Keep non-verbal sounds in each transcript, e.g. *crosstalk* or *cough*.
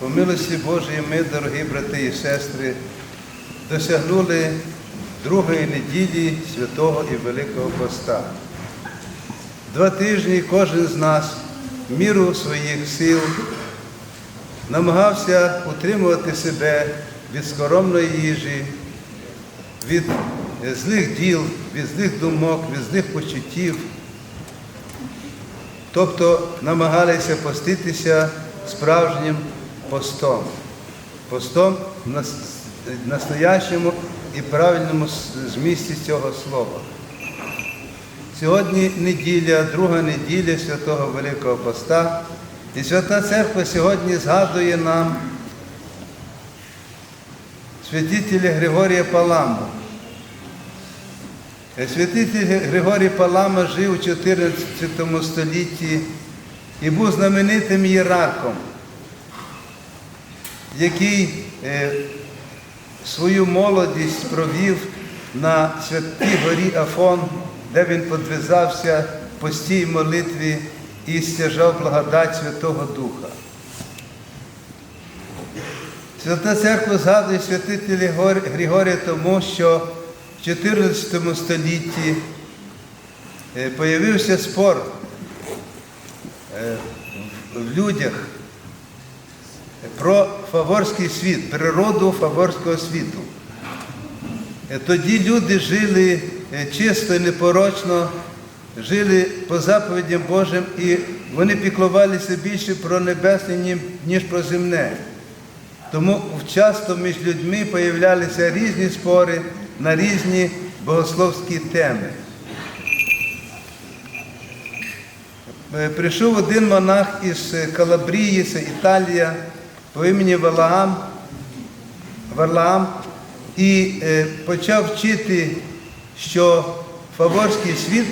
По милості Божої ми, дорогі брати і сестри, досягнули другої неділі Святого і Великого Поста. Два тижні кожен з нас в міру своїх сил намагався утримувати себе від скоромної їжі, від злих діл, від злих думок, від злих почуттів. Тобто намагалися поститися справжнім постом, постом в настоящому і правильному змісті цього слова. Сьогодні неділя, друга неділя Святого Великого Поста, і Свята Церква сьогодні згадує нам святителя Григорія Паламу. Е, Святитель Григорій Палама жив у 14 столітті і був знаменитим ієрархом, який е, свою молодість провів на святій горі Афон, де він подвизався постій молитві і стяжав благодать Святого Духа. Свята Церква згадує святителя Гор- Григорія тому, що в 14 столітті е, появився спор е, в людях про фаворський світ, природу фаворського світу. Е, Тоді люди жили е, чисто і непорочно, жили по заповідям Божим, і вони піклувалися більше про небесне, ніж про земне. Тому часто між людьми появлялися різні спори на різні богословські теми. Е, Прийшов один монах із Калабрії, це Італія, по імені Валаам, Варлаам, і е, почав вчити, що фаворський світ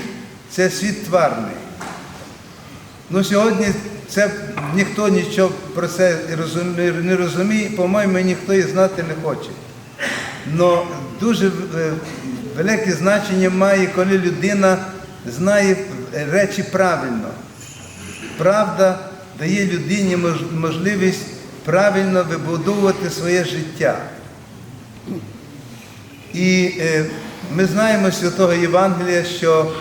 це світ тварний. Ну, сьогодні це ніхто нічого про це не розуміє, по-моєму, ніхто і знати не хоче. Но дуже е, велике значення має, коли людина знає речі правильно. Правда дає людині мож- можливість правильно вибудовувати своє життя. І е, ми знаємо з Святого Євангелія, що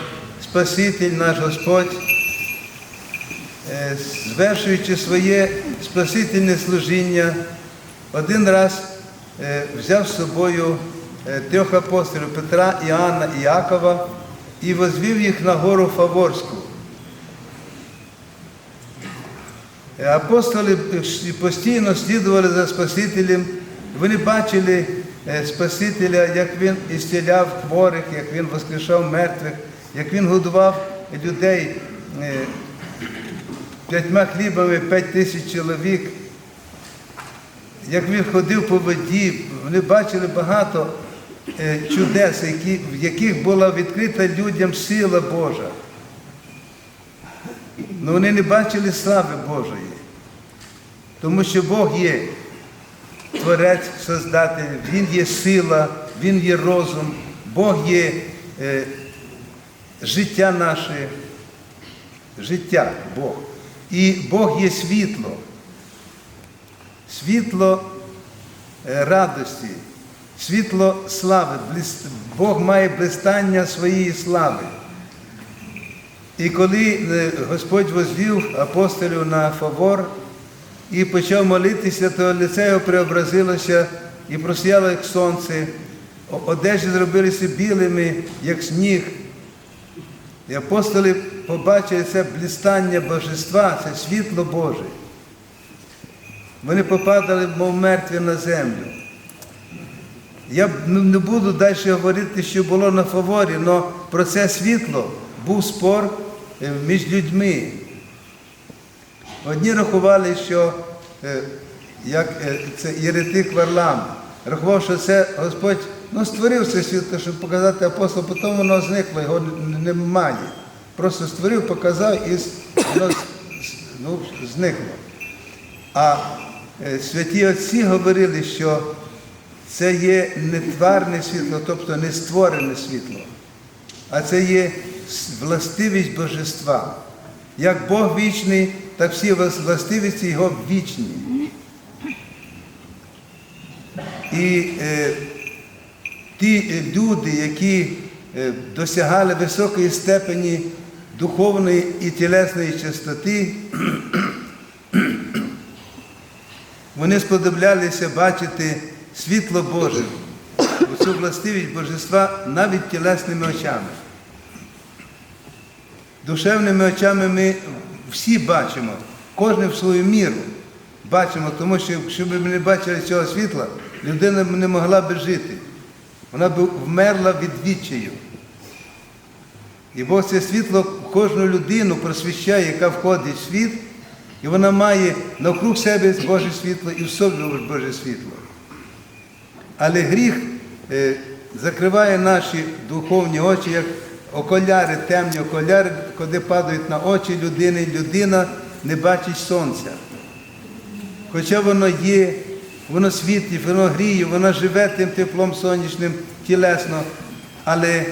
Спаситель наш Господь, е, звершуючи своє спасительне служіння, один раз е, взяв з собою трьох апостолів Петра, Іоанна і Якова і возвів їх на гору Фаворську. Е, Апостоли е, постійно слідували за Спасителем, вони бачили е, Спасителя, як він ісціляв хворих, як він воскрешав мертвих, як він годував людей е, п'ятьма хлібами п'ять тисяч чоловік, як він ходив по воді, вони бачили багато чудес, в яких була відкрита людям сила Божа. Але вони не бачили слави Божої. Тому що Бог є Творець, Создатель, Він є сила, Він є розум, Бог є е, життя наше, життя Бог. І Бог є світло. Світло е, радості, світло слави. Бог має блистання своєї слави. І коли е, Господь возвів апостолів на фавор і почав молитися, то лице його преобразилося і просіяло, як сонце, одежі зробилися білими, як сніг. І апостоли побачили це блістання божества, це світло Боже. Вони попадали, мов мертві на землю. Я не буду далі говорити, що було на фаворі, але про це світло був спор між людьми. Одні рахували, що е, як е, це єретик Варлам, рахував, що це Господь ну, створив це світло, щоб показати апостолу, потім воно зникло, його немає. Просто створив, показав і воно ну, зникло. А е, святі отці говорили, що це є не тварне світло, тобто не створене світло, а це є властивість божества. Як Бог вічний, так всі влас- властивості Його вічні. І е, ті е, люди, які е, досягали високої степені духовної і тілесної чистоти, *clears throat* вони сподоблялися бачити світло Боже, цю властивість божества навіть тілесними очами. Душевними очами ми всі бачимо, кожен в свою міру бачимо, тому що якщо б ми не бачили цього світла, людина б не могла би жити. Вона б вмерла від відчаю. І Бог це світло кожну людину просвіщає, яка входить в світ, і вона має навкруг себе Боже світло і в собі Боже світло. Але гріх е, закриває наші духовні очі, як окуляри, темні окуляри, коли падають на очі людини, людина не бачить сонця. Хоча воно є, воно світлить, воно гріє, воно живе тим теплом сонячним тілесно, але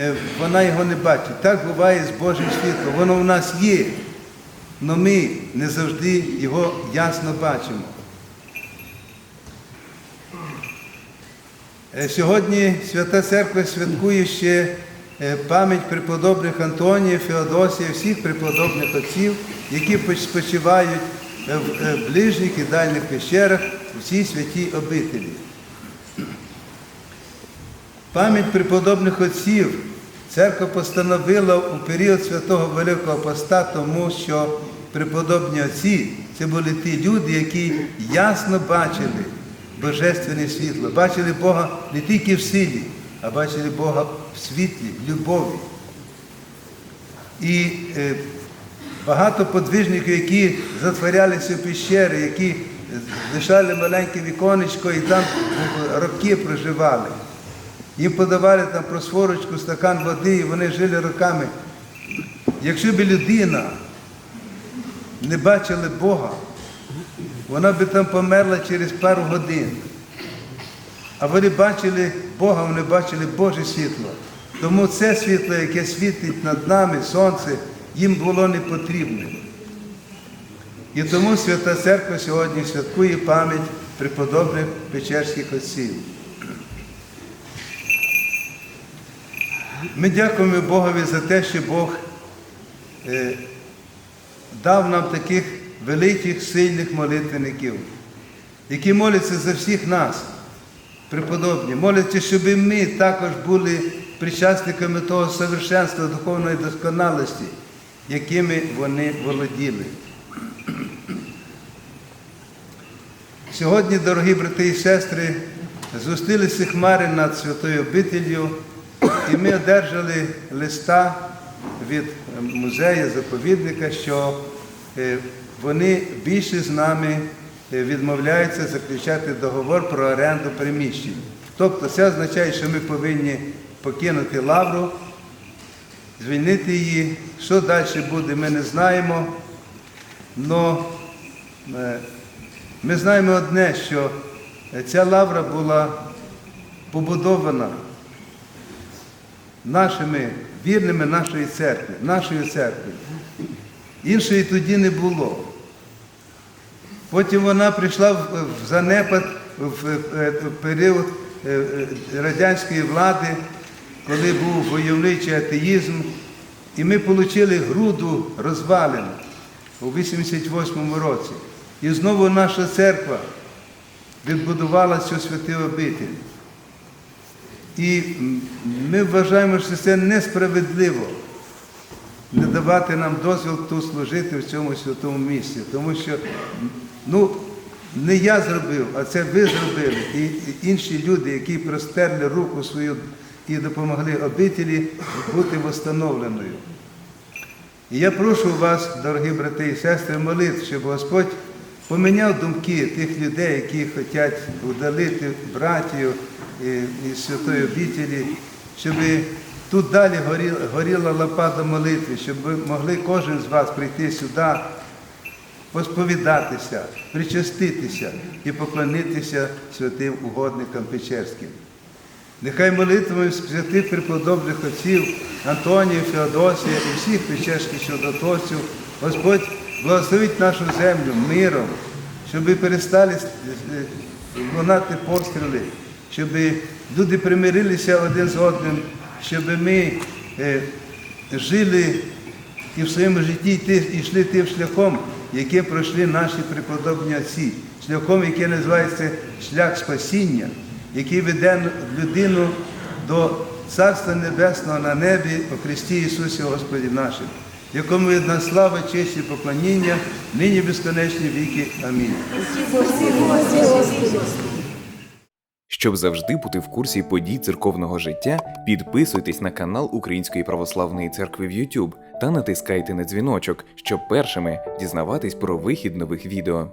е, вона його не бачить. Так буває з Божим світлом. Воно в нас є, але ми не завжди його ясно бачимо. Е, Сьогодні Свята Церква святкує ще пам'ять преподобних Антонія, Феодосія, всіх преподобних отців, які спочивають е, в е, ближніх і дальніх пещерах в цій святій обителі. Пам'ять преподобних отців церква постановила у період святого Великого Поста, тому що преподобні отці це були ті люди, які ясно бачили божественне світло, бачили Бога не тільки в силі, а бачили Бога в світлі, в любові. І е, багато подвижників, які затворялися в пещери, які лишали маленьке віконечко і там роки проживали. Їм подавали там просфорочку, стакан води, і вони жили роками. Якщо б людина не бачила Бога, вона би там померла через пару годин. А вони бачили Бога, вони бачили Боже світло. Тому це світло, яке світить над нами, сонце, їм було не потрібне. І тому Свята Церква сьогодні святкує пам'ять преподобних печерських отців. Ми дякуємо Богові за те, що Бог е, дав нам таких великих, сильних молитвенників, які моляться за всіх нас, преподобні, моляться, щоб і ми також були причасниками того совершенства, духовної досконалості, якими вони володіли. Сьогодні, дорогі брати і сестри, зустрілися хмари над святою обителью, і ми одержали листа від музею заповідника, що е, вони більше з нами відмовляються заключати договор про оренду приміщень. Тобто це означає, що ми повинні покинути лавру, звільнити її. Що далі буде, ми не знаємо. Но е, ми знаємо одне, що ця лавра була побудована нашими вірними нашої церкви, нашої церкви. Іншої тоді не було. Потім вона прийшла в занепад в е, період е, е, радянської влади, коли був войовничий атеїзм, і ми отримали груду розвалин у 88-му році. І знову наша церква відбудувала цю святу обитель. І ми вважаємо, що це несправедливо не давати нам дозвіл тут служити в цьому святому місці. Тому що ну, не я зробив, а це ви зробили. І інші люди, які простерли руку свою і допомогли обителі бути встановленою. І я прошу вас, дорогі брати і сестри, молити, щоб Господь поміняв думки тих людей, які хочуть удалити братію із святої обітелі, щоб тут далі горіла, лампада молитви, щоб могли кожен з вас прийти сюди, посповідатися, причаститися і поклонитися святим угодникам Печерським. Нехай молитвами святих преподобних отців Антонія, Феодосія і всіх печерських чудотворців Господь благословить нашу землю миром, щоб перестали лунати постріли, щоб люди примирилися один з одним, щоб ми е, жили і в своєму житті йшли тим шляхом, яким пройшли наші преподобні отці, шляхом, який називається шлях спасіння, який веде людину до Царства Небесного на небі у Христі Ісусі Господі нашим, якому видна слава, честь і поклоніння, нині безконечні віки. Амінь. Щоб завжди бути в курсі подій церковного життя, підписуйтесь на канал Української православної церкви в YouTube та натискайте на дзвіночок, щоб першими дізнаватись про вихід нових відео.